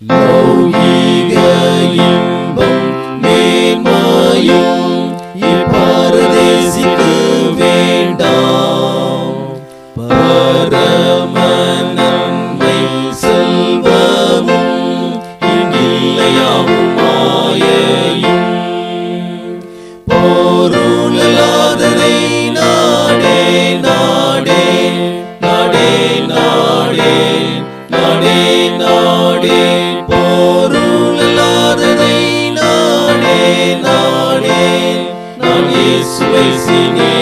லௌகீக இன்பம் நேர்மாயும் இப்பாரதேசிக்கு வேண்டாம் பரம நன்மை செல்வமும் இங்கில்லையாவும் மாயையும் போருளலாததை நாடே நாடே நாடே நாடே நாடே நாடே. நான் இயேசுவை சிநேகிப்பேன்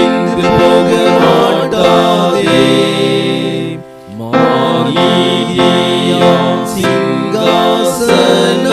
அழிந்து போக மாட்டாதே மானியாம் சிங்காசனம்